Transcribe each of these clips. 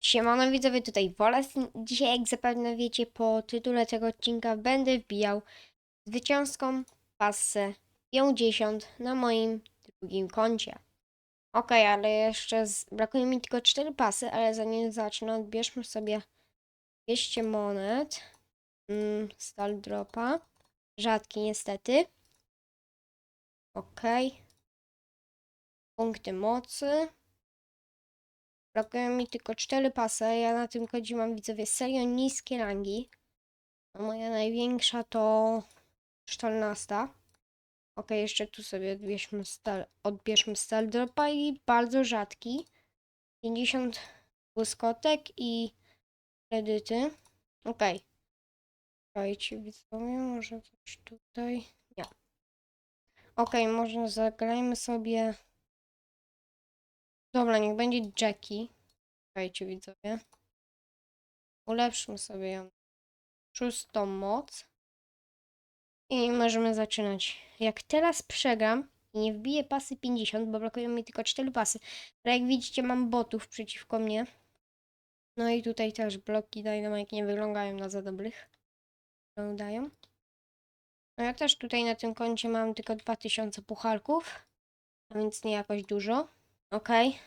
Siemano widzowie, tutaj Wolas. Dzisiaj, jak zapewne wiecie po tytule tego odcinka, będę wbijał zwycięską pasę 50 na moim drugim koncie. Okej, ale jeszcze z... brakuje mi tylko 4 pasy, ale zanim zacznę, odbierzmy sobie 200 monet. Mm, stal dropa. Rzadki niestety. Okej. Punkty mocy. Brakuje mi tylko 4 pasy. Ja na tym kodzie mam widzowie serio niskie rangi. A moja największa to 14. Ok, jeszcze tu sobie odbierzmy stal, odbierzmy stal dropa i bardzo rzadki. 50 błyskotek i kredyty. Ok. Czekajcie widzowie, może coś tutaj. Nie. Ok, może zagrajmy sobie. Dobra, niech będzie Jackie. Czekajcie widzowie. Ulepszmy sobie ją. Szóstą moc. I możemy zaczynać. Jak teraz przegram i nie wbiję pasy 50, bo brakują mi tylko 4 pasy. Ale jak widzicie mam botów przeciwko mnie. No i tutaj też bloki Dynamite nie wyglądają na za dobrych. Wyglądają. No ja też tutaj na tym koncie mam tylko 2000 pucharków. A więc nie jakoś dużo. Okej.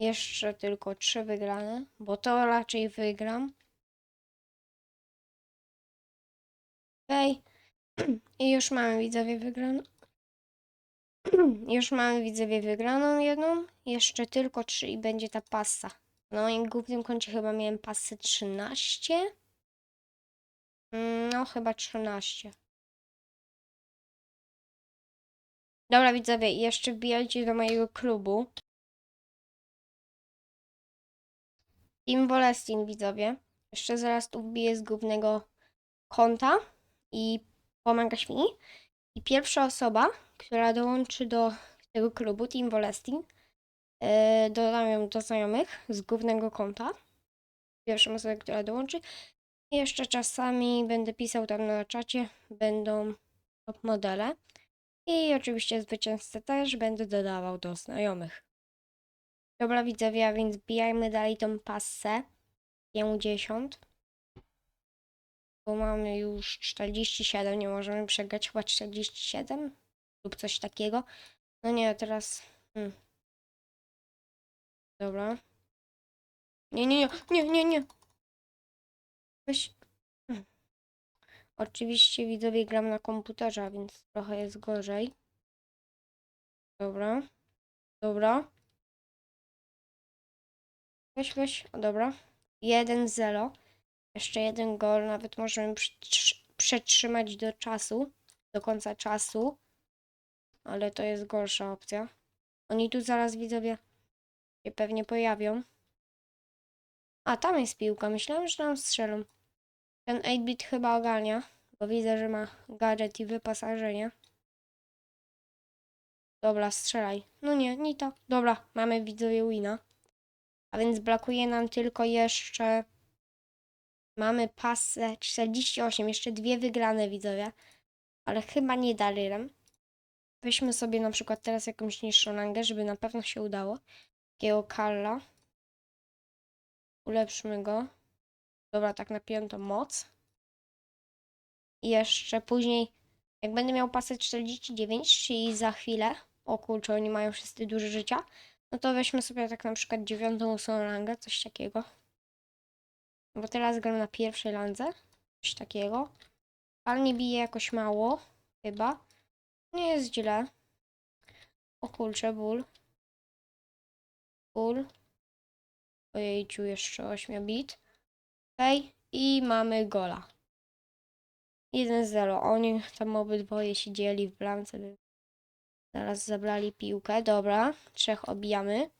Jeszcze tylko trzy wygrane, bo to raczej wygram. Okej. I już mamy widzowie wygraną. już mamy widzowie wygraną jedną. Jeszcze tylko trzy i będzie ta passa. Na moim głównym koncie chyba miałem passę 13. Mm, No, chyba 13. Dobra widzowie, jeszcze wbijajcie do mojego klubu. Team Bolestin, widzowie. Jeszcze zaraz tu wbiję z głównego konta i pomagasz mi. I pierwsza osoba, która dołączy do tego klubu Team Bolestin, yy, dodam ją do znajomych z głównego konta. Pierwszą osobę, która dołączy. I jeszcze czasami będę pisał tam na czacie, będą top modele. I oczywiście zwycięzcę też będę dodawał do znajomych. Dobra widzowie, a więc bijajmy dalej tą passę. 50. Bo mamy już 47, nie możemy przegrać chyba 47 lub coś takiego. No nie, teraz... Hmm. Dobra. Nie, nie, nie, nie, nie, nie. Weź... Hmm. Oczywiście widzowie gram na komputerze, a więc trochę jest gorzej. Dobra. Dobra. Weź, weź. O, dobra. 1-0. Jeszcze jeden gol. Nawet możemy przetrzymać do czasu. Do końca czasu. Ale to jest gorsza opcja. Oni tu zaraz widzowie się pewnie pojawią. A, tam jest piłka. Myślałem, że tam strzelą. Ten 8-bit chyba ogarnia. Bo widzę, że ma gadżet i wyposażenie. Dobra, strzelaj. No nie, nie to. Dobra, mamy widzowie wina. A więc brakuje nam tylko jeszcze. Mamy pasę 48, jeszcze dwie wygrane widzowie. Ale chyba nie dalej. Weźmy sobie na przykład teraz jakąś niższą rangę, żeby na pewno się udało. Takiego Karla. Ulepszmy go. Dobra, tak na piątą moc. I jeszcze później, jak będę miał pasę 49, czyli za chwilę. O kurczę, oni mają wszyscy dużo życia. No to weźmy sobie tak na przykład dziewiątą, ósmą rangę, coś takiego. Bo teraz gram na pierwszej landze, coś takiego. Ale nie bije jakoś mało, chyba. Nie jest źle. O kurczę, ból. Ból. Ojejciu, jeszcze 8 bit. Okej, i mamy gola. 1-0. Oni tam obydwoje siedzieli w bramce, Zaraz zabrali piłkę, dobra. Trzech obijamy.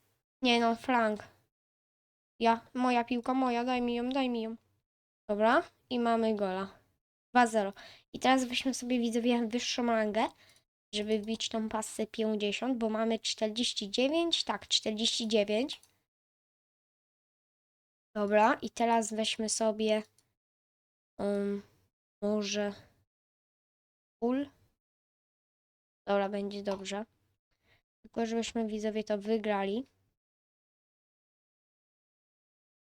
Nie no, flank. Ja, moja piłka, moja, daj mi ją, daj mi ją. Dobra, i mamy gola. 2-0. I teraz weźmy sobie widzowie wyższą rangę, żeby wbić tą pasę 50, bo mamy 49, tak, 49. Dobra, i teraz weźmy sobie um, może full. Dobra, będzie dobrze. Tylko żebyśmy widzowie to wygrali.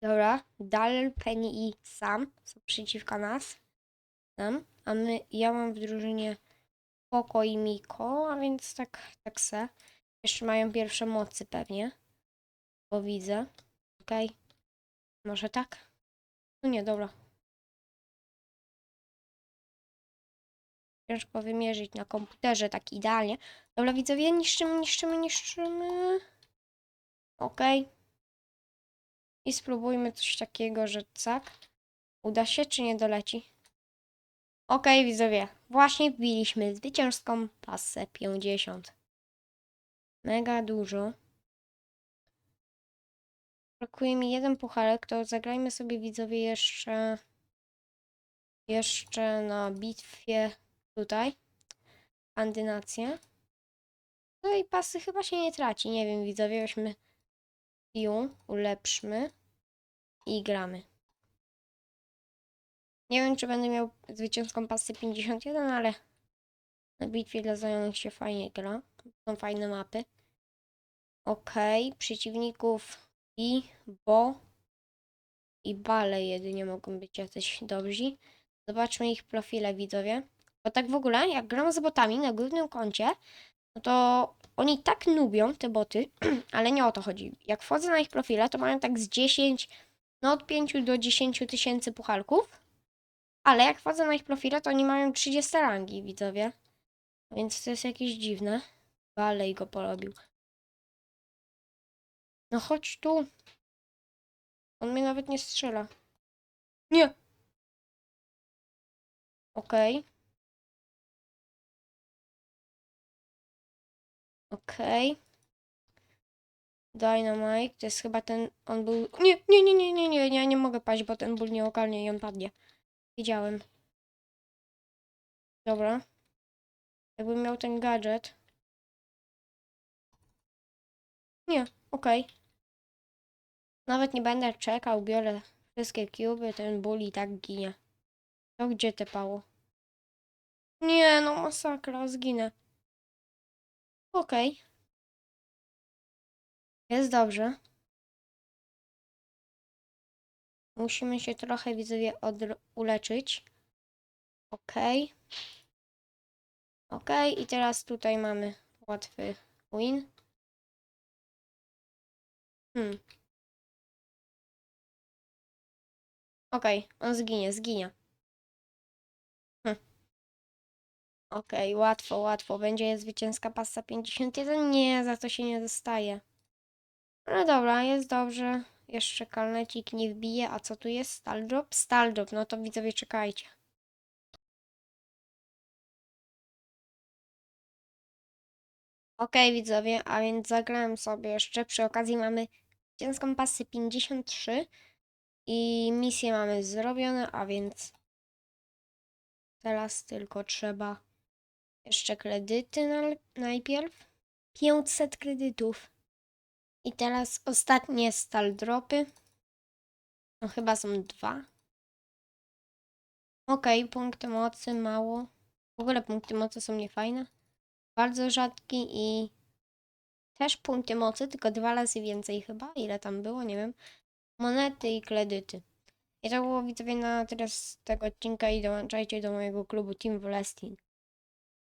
Dobra, Dalel, Penny i Sam są przeciwko nas. Nam, a my, ja mam w drużynie Poko i Miko, a więc tak, tak se. Jeszcze mają pierwsze mocy pewnie. Bo widzę. Okej. Może tak? No nie, dobra. Ciężko wymierzyć na komputerze tak idealnie. Dobra, widzowie, niszczymy, niszczymy, niszczymy. Okej. I spróbujmy coś takiego, że tak. Uda się, czy nie doleci? Okej, widzowie. Właśnie wbiliśmy zwycięską pasę 50. Mega dużo. Brakuje mi jeden pucharek, to zagrajmy sobie widzowie jeszcze jeszcze na bitwie tutaj. Andynację. No i pasy chyba się nie traci. Nie wiem, widzowie, weźmy ją, ulepszmy i gramy. Nie wiem, czy będę miał zwycięską pasę 51, ale na bitwie dla znajomych się fajnie gra. Są fajne mapy. Okej, przeciwników i Bo i Bale jedynie mogą być jacyś dobrzy. Zobaczmy ich profile, widzowie. Bo tak w ogóle, jak gram z botami na głównym koncie, no to oni tak nubią, te boty, ale nie o to chodzi. Jak wchodzę na ich profile, to mają tak z 10, no od 5 do 10 tysięcy pucharków. Ale jak wchodzę na ich profile, to oni mają 30 rangi, widzowie. Więc to jest jakieś dziwne. Balej go porobił. No chodź tu. On mnie nawet nie strzela. Nie. Okej. Okej. Dynamite, to jest chyba ten, on był, nie, nie, nie, nie, nie, nie, nie, nie mogę paść, bo ten ból nie ogarnie i on padnie. Wiedziałem. Dobra. Jakbym miał ten gadżet. Nie, okej. Nawet nie będę czekał, biorę wszystkie kuby, ten ból i tak ginie. To gdzie te pało? Nie, no masakra, zginę. Okej. Jest dobrze. Musimy się trochę widzowie uleczyć. Okej. Okej, i teraz tutaj mamy łatwy win. Hmm. Okej, on zginie, zginie. Okej, łatwo, łatwo. Będzie zwycięska pasa 51? Nie, za to się nie dostaje. No dobra, jest dobrze. Jeszcze kalnecik nie wbije. A co tu jest? Stal drop? Stal drop. No to widzowie, czekajcie. Okej, widzowie, a więc zagrałem sobie jeszcze. Przy okazji mamy zwycięską pasę 53 i misję mamy zrobione, a więc teraz tylko trzeba jeszcze kredyty najpierw. 500 kredytów. I teraz ostatnie stal dropy. No chyba są dwa. Okej, punkty mocy mało. W ogóle punkty mocy są niefajne. Bardzo rzadki i też punkty mocy, tylko dwa razy więcej chyba. Ile tam było, nie wiem. Monety i kredyty. I to było widzowie na teraz tego odcinka i dołączajcie do mojego klubu Team Wrestling.